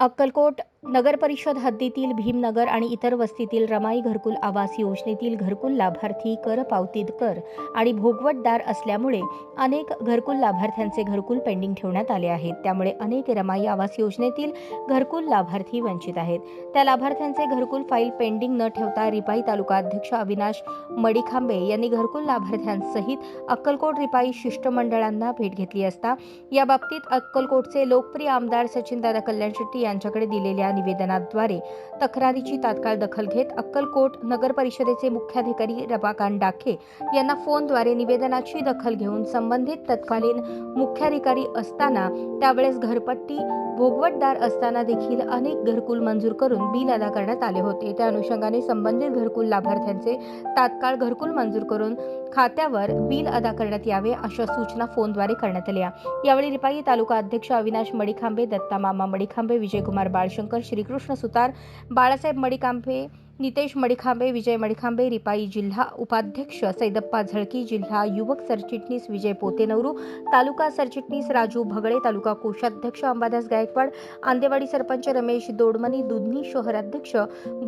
अक्कलकोट नगर परिषद हद्दीतील भीमनगर आणि इतर वस्तीतील रमाई घरकुल आवास योजनेतील घरकुल लाभार्थी कर पावतीत कर आणि भोगवटदार असल्यामुळे अनेक घरकुल लाभार्थ्यांचे घरकुल पेंडिंग ठेवण्यात आले आहेत. त्यामुळे अनेक रमाई आवास योजनेतील घरकुल लाभार्थी वंचित आहेत. त्या लाभार्थ्यांचे घरकुल फाईल पेंडिंग न ठेवता रिपाई तालुका अध्यक्ष अविनाश मडिखांबे यांनी घरकुल लाभार्थ्यांसहित अक्कलकोट रिपाई शिष्टमंडळांना भेट घेतली असता या बाबतीत अक्कलकोटचे लोकप्रिय आमदार सचिनदादा कल्याण शेट्टी यांच्याकडे दिलेल्या निवेदनाद्वारे तक्रारीची तात्काळ दखल घेत अक्कलकोट नगर परिषदेचे मुख्याधिकारी रमाकांत डाखे यांना फोनद्वारे निवेदनाची दखल घेऊन संबंधित तत्कालीन मुख्याधिकारी असताना त्यावेळेस घरपट्टी भोगवटदार असताना देखील अनेक घरकुल मंजूर करून बिल अदा करण्यात आले होते. त्या अनुषंगाने संबंधित घरकुल लाभार्थ्यांचे तात्काळ घरकुल मंजूर करून खात्यावर बिल अदा करण्यात यावे अशा सूचना फोनद्वारे करण्यात आल्या. यावेळी रिपाई तालुका अध्यक्ष अविनाश मडिखांबे दत्ता मामा मडिखांबे विजय विजयकुमार बाळशंकर श्रीकृष्ण सुतार बाळासाहेब मडिकांबे नितेश मडिखांबे विजय मडिखांबे रिपाई जिल्हा उपाध्यक्ष सैदप्पा झळकी जिल्हा युवक सरचिटणीस विजय पोतेनवरू तालुका सरचिटणीस राजू भगळे तालुका कोषाध्यक्ष अंबादास गायकवाड आंदेवाडी सरपंच रमेश दोडमनी दुधनी शहराध्यक्ष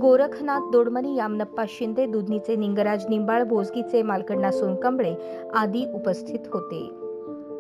गोरखनाथ दोडमनी यामनप्पा शिंदे दुधनीचे निंगराज निंबाळ भोसगीचे मालकण्णा सोनकंबळे आदी उपस्थित होते.